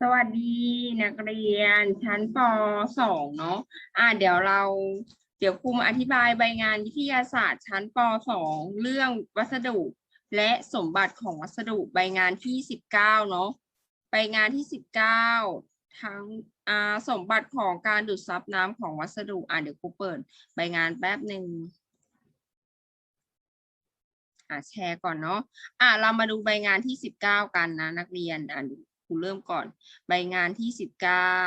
สวัสดีนักเรียนชั้นป .2 เนาะอ่าเดี๋ยวเราเดี๋ยวครูมาอธิบายใบงานวิทยาศาสตร์ชั้นป .2 เรื่องวัสดุ และสมบัติของวัสดุใบงานที่ 19 เนาะใบงานที่ 19 ทั้งอ่าสมบัติของการดูดซับน้ำของวัสดุอ่าเดี๋ยวครูเปิดใบงานแป๊บหนึ่งอ่าแชร์ก่อนเนาะอ่าเรามาดูใบงานที่ 19 กันนะนักเรียนอ่าดู ครูเริ่มก่อน ใบงานที่สิบเก้า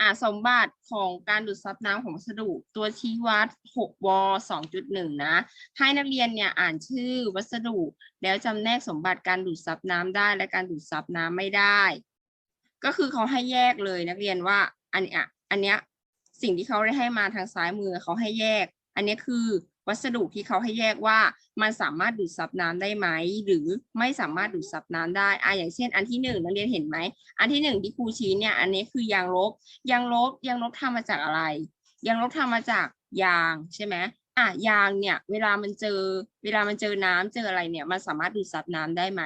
อ่าสมบัติของการดูดซับน้ำของวัสดุตัวชี้วัดหกวสองจุดหนึ่งนะ ให้นักเรียนเนี่ยอ่านชื่อวัสดุ แล้วจำแนกสมบัติการดูดซับน้ำได้และการดูดซับน้ำไม่ได้ ก็คือเขาให้แยกเลยนักเรียนว่าอันเนี้ยอันเนี้ยสิ่งที่เขาได้ให้มาทางซ้ายมือเขาให้แยก อันนี้คือ วัสดุที่เขาให้แยกว่า มันสามารถดูดซับน้ำได้ไหม หรือไม่สามารถดูดซับน้ำได้อะอย่างเช่น อันที่หนึ่งนักเรียนเห็นไหม อันที่หนึ่งที่ครูชี้เนี่ยอันนี้คือยางลบยางลบยางลบทำมาจากอะไร ยางลบทำมาจากยางใช่ไหมอะยางเนี่ยเวลามันเจอ เวลามันเจอน้ำเจออะไรเนี่ยมันสามารถดูดซับน้ำได้ไหม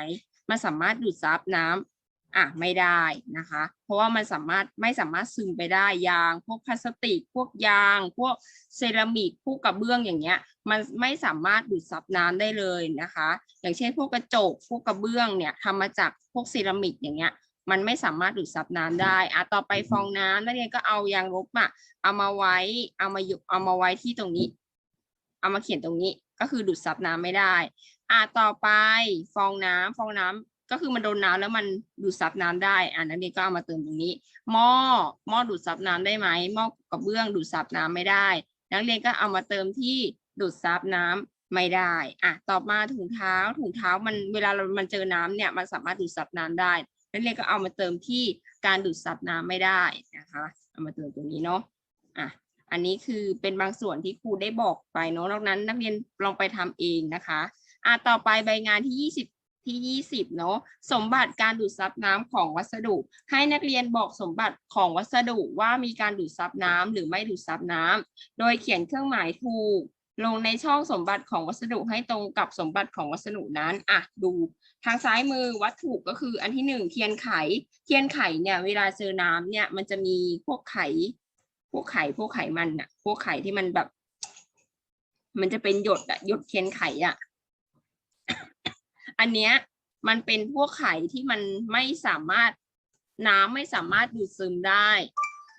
มันสามารถดูดซับน้ำ อะไม่ได้นะคะ เพราะว่ามันสามารถไม่สามารถซึมไปได้ยาง พวกพลาสติก พวกยาง พวกเซรามิกพวกกระเบื้องอย่างเงี้ย มันไม่สามารถดูดซับน้ำได้เลยนะคะ อย่างเช่น พวกกระจกพวกกระเบื้องเนี่ยทำมาจากพวกเซรามิกอย่างเงี้ย มันไม่สามารถดูดซับน้ำได้อะต่อไปฟองน้ำนักเรียนก็เอายางลบอะเอามาไว้เอามาอยู่เอามาไว้ที่ตรงนี้ เอามาเขียนตรงนี้ก็คือดูดซับน้ำไม่ได้อะต่อไปฟองน้ำฟองน้ำ ก็คือมันโดนน้ำแล้วมันดูดซับน้ำได้อะนักเรียนก็เอามาเติมตรงนี้ หม้อหม้อดูดซับน้ำได้ไหมหม้อกระเบื้องดูดซับน้ำไม่ได้ นักเรียนก็เอามาเติมที่ดูดซับน้ำไม่ได้อะต่อมาถุงเท้าถุงเท้ามันเวลาเรามันเจอน้ำเนี่ยมันสามารถดูดซับน้ำได้นักเรียนก็เอามาเติมที่การดูดซับน้ำไม่ได้นะคะเอามาเติมตรงนี้เนาะอะอันนี้คือเป็นบางส่วนที่ครูได้บอกไปเนาะนอกนั้นนักเรียนลองไปทำเองนะคะอะต่อไปใบงานที่ยี่สิบ ที่ยี่สิบเนาะสมบัติการดูดซับน้ำของวัสดุ ให้นักเรียนบอกสมบัติของวัสดุว่ามีการดูดซับน้ำหรือไม่ดูดซับน้ำโดยเขียนเครื่องหมายถูก ลงในช่องสมบัติของวัสดุให้ตรงกับสมบัติของวัสดุนั้นอะดูทางซ้ายมือวัตถุก็คืออันที่หนึ่งเทียนไข เทียนไขเนี่ยเวลาเจอน้ำเนี่ยมันจะมีพวกไข พวกไข่พวกไขมันอะพวกไข่ที่มันแบบ มันจะเป็นหยดอะหยดเทียนไขอะ อันเนี้ยมันเป็นพวกไข่ที่มันไม่สามารถน้ำไม่สามารถดูดซึมได้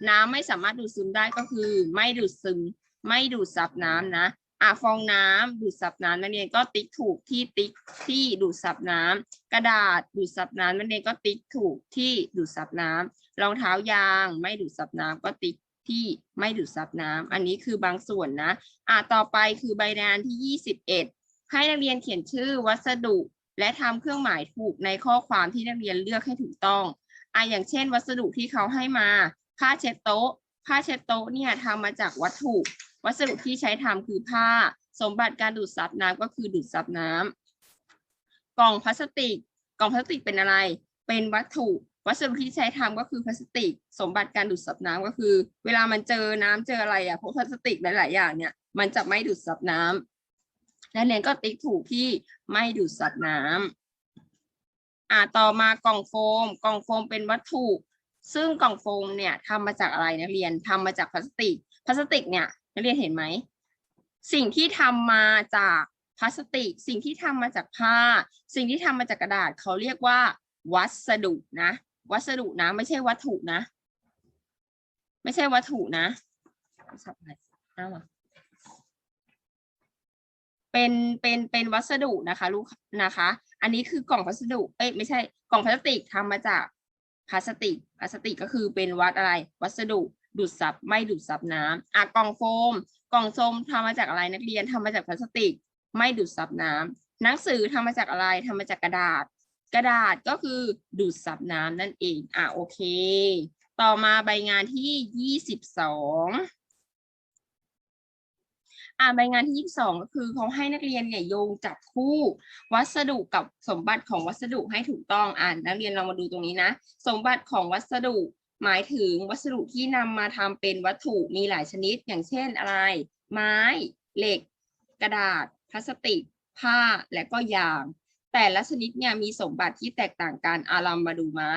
น้ำไม่สามารถดูดซึมได้ก็คือ ไม่ดูดซึม ไม่ดูดซับน้ำนะอะฟองน้ำดูดซับน้ำนักเรียนก็ติ๊กถูกที่ติ๊กที่ดูดซับน้ำกระดาษดูดซับน้ำนักเรียนก็ติ๊กถูกที่ดูดซับน้ำรองเท้ายางไม่ดูดซับน้ำก็ติ๊กที่ไม่ดูดซับน้ำอันนี้คือบางส่วนนะอะต่อไปคือใบงานที่ยี่สิบเอ็ดให้นักเรียนเขียนชื่อวัสดุ และทำเครื่องหมายถูกในข้อความที่นักเรียนเลือกให้ถูกต้องอะอย่างเช่น วัสดุที่เขาให้มา ผ้าเช็ดโต๊ะ ผ้าเช็ดโต๊ะเนี่ยทำมาจากวัตถุ วัสดุที่ใช้ทำคือผ้า สมบัติการดูดซับน้ำก็คือดูดซับน้ำกล่องพลาสติก กล่องพลาสติกเป็นอะไร เป็นวัตถุวัสดุที่ใช้ทำก็คือพลาสติก สมบัติการดูดซับน้ำก็คือ เวลามันเจอน้ำเจออะไรอะพวกพลาสติกหลาย ๆ อย่างเนี่ย มันจะไม่ดูดซับน้ำ และเรียนก็ติ๊กถูกที่ไม่ดูดซับน้ำอ่าต่อมากล่องโฟม กล่องโฟมเป็นวัตถุ ซึ่งกล่องโฟมเนี่ยทำมาจากอะไรนักเรียนทำมาจากพลาสติก พลาสติกเนี่ยนักเรียนเห็นไหมสิ่งที่ทำมาจากพลาสติก สิ่งที่ทำมาจากผ้า สิ่งที่ทำมาจากกระดาษเขาเรียกว่า วัสดุนะ วัสดุนะ ไม่ใช่วัตถุนะ ไม่ใช่วัตถุนะสับอะไรอ้าว เป็นเป็นเป็นวัสดุนะคะลูกนะคะ อันนี้คือกล่องพัสดุเอ้ยไม่ใช่กล่องพลาสติกทำมาจากพลาสติกพลาสติกก็คือเป็นวัดอะไร วัสดุดูดซับไม่ดูดซับน้ำอะกล่องโฟม กล่องโฟมทำมาจากอะไรนักเรียนทำมาจากพลาสติก ไม่ดูดซับน้ำหนังสือทำมาจากอะไรทำมาจากกระดาษ กระดาษก็คือดูดซับน้ำนั่นเองอะโอเค ต่อมาใบงานที่ยี่สิบสอง อ่าใบงานที่ยี่สองก็คือเขาให้นักเรียนเนี่ยโยงจับคู่ วัสดุกับสมบัติของวัสดุให้ถูกต้องอ่านนักเรียนเรามาดูตรงนี้นะ สมบัติของวัสดุหมายถึงวัสดุที่นำมาทำเป็นวัตถุมีหลายชนิด อย่างเช่นอะไร ไม้ เหล็ก กระดาษ พลาสติก ผ้าและก็ยาง แต่ละชนิดเนี่ยมีสมบัติที่แตกต่างกันอะเรามาดูไม้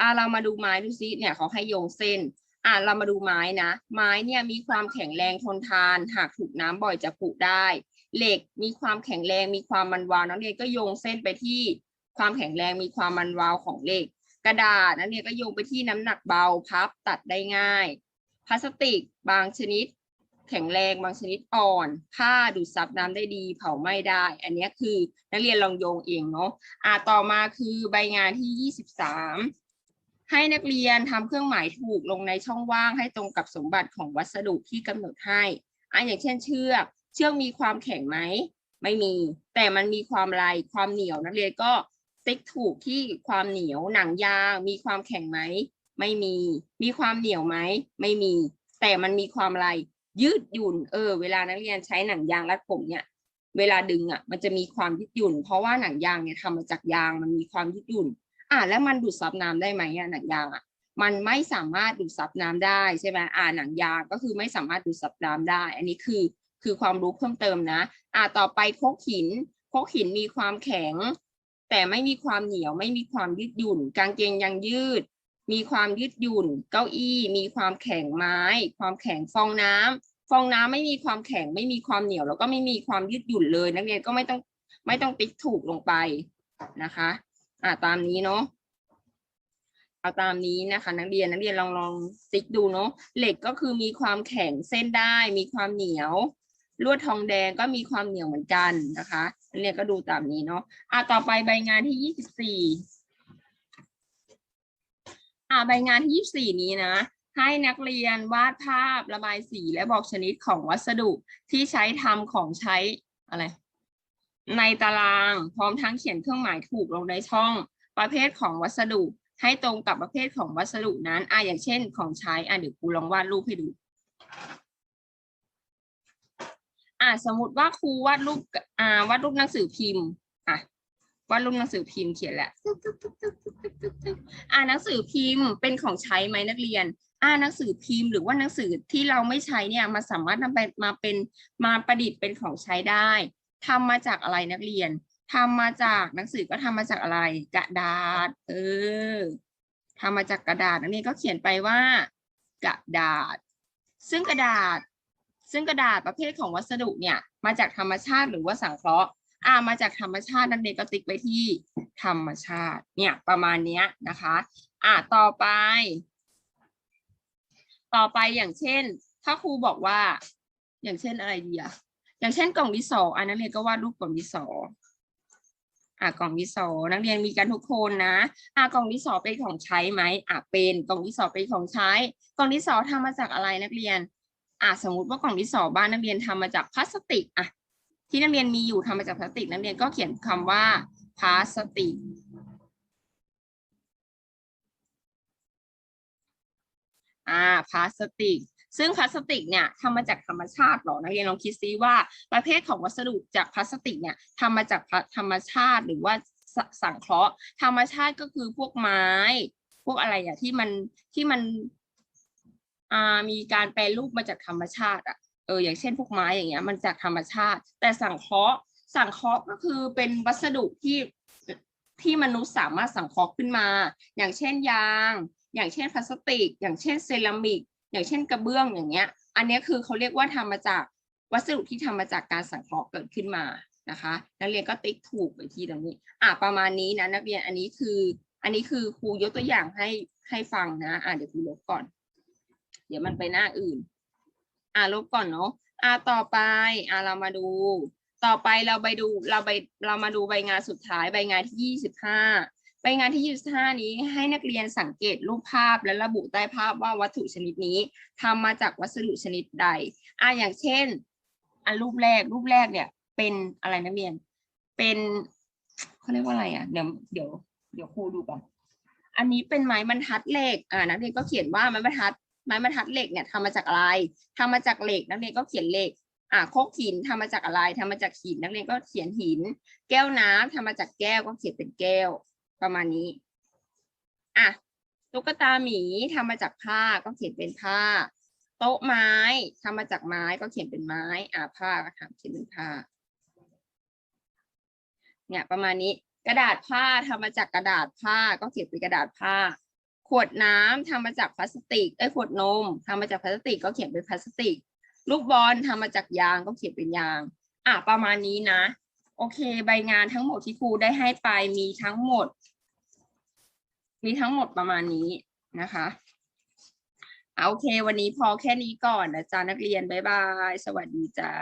อะเรามาดูไม้ดูซิเนี่ยเขาให้โยงเส้น อะเรามาดูไม้นะ ไม้เนี่ยมีความแข็งแรงทนทาน หากถูกน้ำบ่อยจะผุได้ เหล็กมีความแข็งแรงมีความมันวาวนักเรียนก็โยงเส้นไปที่ความแข็งแรงมีความมันวาวของเหล็ก กระดาษนักเรียนก็โยงไปที่น้ำหนักเบาพับตัดได้ง่าย พลาสติกบางชนิด แข็งแรงบางชนิดอ่อน ผ้าดูดซับน้ำได้ดี เผาไหม้ได้ อันนี้คือนักเรียนลองโยงเองเนาะอ่าต่อมาคือใบงานที่ 23 ให้นักเรียนทำเครื่องหมายถูกลงในช่องว่างให้ตรงกับสมบัติของวัสดุที่กำหนดให้อ่าอย่างเช่นเชือก เชือกมีความแข็งไหม ไม่มี แต่มันมีความลายความเหนียวนักเรียนก็ติ๊กถูกที่ความเหนียว หนังยาง มีความแข็งไหม ไม่มี มีความเหนียวไหม ไม่มี แต่มันมีความอะไรยืดหยุ่น เออ เวลานักเรียนใช้หนังยางรัดผมเนี่ย เวลาดึงอะ มันจะมีความยืดหยุ่น เพราะว่าหนังยางเนี่ยทำมาจากยาง มันมีความยืดหยุ่น อ่าแล้วมันดูดซับน้ำได้ไหมอะหนังยางอะมันไม่สามารถดูดซับน้ำได้ใช่ไหมอ่าหนังยางก็คือไม่สามารถดูดซับน้ำได้ อันนี้คือคือความรู้เพิ่มเติมนะ อ่าต่อไปโคกหินโคกหินมีความแข็ง แต่ไม่มีความเหนียว ไม่มีความยืดหยุ่น กางเกงยังยืด มีความยืดหยุ่น เก้าอี้ มีความแข็งไม้ ความแข็งฟองน้ำฟองน้ำไม่มีความแข็ง ไม่มีความเหนียว แล้วก็ไม่มีความยืดหยุ่นเลย นักเรียนก็ไม่ต้องไม่ต้องติ๊กถูกลงไปนะคะ อ่าตามนี้เนาะเอาตามนี้นะคะ นักเรียนนักเรียนลองลองติ๊กดูเนาะเหล็กก็คือมีความแข็งเส้นได้มีความเหนียว ลวดทองแดงก็มีความเหนียวเหมือนกันนะคะนักเรียนก็ดูตามนี้เนาะอะต่อไปใบงานที่ยี่สิบสี่อะใบงานที่ยี่สิบสี่นี้นะให้นักเรียนวาดภาพระบายสีและบอกชนิดของวัสดุที่ใช้ทำของใช้อะไร ในตารางพร้อมทั้งเขียนเครื่องหมายถูกลงในช่อง ประเภทของวัสดุ ให้ตรงกับประเภทของวัสดุนั้นอะอย่างเช่น ของใช้อะเดี๋ยวครูลองวาดรูปให้ดูอะสมมติว่าครูวาดรูปอ่าวาดรูปหนังสือพิมพ์อะวาดรูปหนังสือพิมพ์เขียนแหละอ่าหนังสือพิมพ์เป็นของใช้ไหมนักเรียน อ่าหนังสือพิมพ์ หรือว่าหนังสือที่เราไม่ใช้เนี่ยมาสามารถนำไปมาเป็นมาประดิษฐ์เป็นของใช้ได้ ทำมาจากอะไรนักเรียนทำมาจากหนังสือก็ทำมาจากอะไร กระดาษ เออทำมาจากกระดาษนักเรียนก็เขียนไปว่า กระดาษ ซึ่งกระดาษ ซึ่งกระดาษประเภทของวัสดุเนี่ย มาจากธรรมชาติหรือว่าสังเคราะห์อ่ามาจากธรรมชาตินักเรียนก็ติ๊กไปที่ธรรมชาติ เนี่ยประมาณเนี้ยนะคะ อ่าต่อไป ต่อไปอย่างเช่น ถ้าครูบอกว่า อย่างเช่นอะไรดีอะ อย่างเช่นกล่องดินสออะนักเรียนก็วาดรูปกล่องดินสออะกล่องดินสอนักเรียนมีกันทุกคนนะอะกล่องดินสอเป็นของใช้ไหมอะเป็นกล่องดินสอเป็นของใช้ กล่องดินสอทำมาจากอะไรนักเรียนอะสมมุติว่ากล่องดินสอบ้านนักเรียนทำมาจากพลาสติกอะที่นักเรียนมีอยู่ทำมาจากพลาสติกนักเรียนก็เขียนคำว่าพลาสติกอ่าพลาสติก ซึ่งพลาสติกเนี่ยทำมาจากธรรมชาติหรอนักเรียนลองคิดซิว่าประเภทของวัสดุจากพลาสติกเนี่ยทำมาจากธรรมชาติหรือว่าสสังเคราะห์ ธรรมชาติก็คือพวกไม้ พวกอะไรอะที่มันที่มันมีการแปรรูปมาจากธรรมชาติอะเอออย่างเช่นพวกไม้อย่างเงี้ยมันจากธรรมชาติ แต่สังเคราะห์สังเคราะห์ก็คือเป็นวัสดุที่ที่มนุษย์สามารถสังเคราะห์ขึ้นมา อย่างเช่นยาง อย่างเช่นพลาสติก อย่างเช่นเซรามิก อย่างเช่นกระเบื้องอย่างเงี้ย อันนี้คือเขาเรียกว่าทำมาจากวัสดุที่ทำมาจากการสังเคราะห์เกิดขึ้นมานะคะ นักเรียนก็ติ๊กถูกไปที่ตรงนี้อะประมาณนี้นะนักเรียนอันนี้คือ อันนี้คือครูยกตัวอย่างให้ให้ฟังนะอะเดี๋ยวครูลบก่อน เดี๋ยวมันไปหน้าอื่น อะลบก่อนเนาะอะต่อไปอะเรามาดูต่อไปเราไปดูเราไปเรามาดูใบงานสุดท้ายใบงานที่ยี่สิบห้า ใบงานที่ยี่สิบห้านี้ให้นักเรียนสังเกตรูปภาพและระบุใต้ภาพว่าวัตถุชนิดนี้ทำมาจากวัสดุชนิดใดอะอย่างเช่น อันรูปแรกรูปแรกเนี่ย เป็นอะไรนักเรียน เป็นเขาเรียกว่าอะไรอะเดี๋ยวเดี๋ยวเดี๋ยวครูดูก่อนอันนี้เป็นไม้บรรทัดเหล็กอ่านักเรียนก็เขียนว่าไม้บรรทัดไม้บรรทัดเหล็กเนี่ยทำมาจากอะไรทำมาจากเหล็ก นักเรียนก็เขียนเหล็กอ่าโคกหินทำมาจากอะไรทำมาจากหิน นักเรียนก็เขียนหิน แก้วน้ำทำมาจากแก้วก็เขียนเป็นแก้ว ประมาณนี้ อะ ตุ๊กตาหมีทำมาจากผ้าก็เขียนเป็นผ้า โต๊ะไม้ทำมาจากไม้ก็เขียนเป็นไม้ อ่าผ้าก็ทำเขียนเป็นผ้า เนี่ยประมาณนี้ กระดาษผ้าทำมาจากกระดาษผ้าก็เขียนเป็นกระดาษผ้า ขวดน้ำทำมาจากพลาสติกไอ้ยขวดนมทำมาจากพลาสติกก็เขียนเป็นพลาสติก ลูกบอลทำมาจากยางก็เขียนเป็นยาง อะประมาณนี้นะโอเค ใบงานทั้งหมดที่ครูได้ให้ไปมีทั้งหมด มีทั้งหมดประมาณนี้นะคะเอาโอเค วันนี้พอแค่นี้ก่อนนะจ๊ะนักเรียน บ๊ายบาย สวัสดีจ้า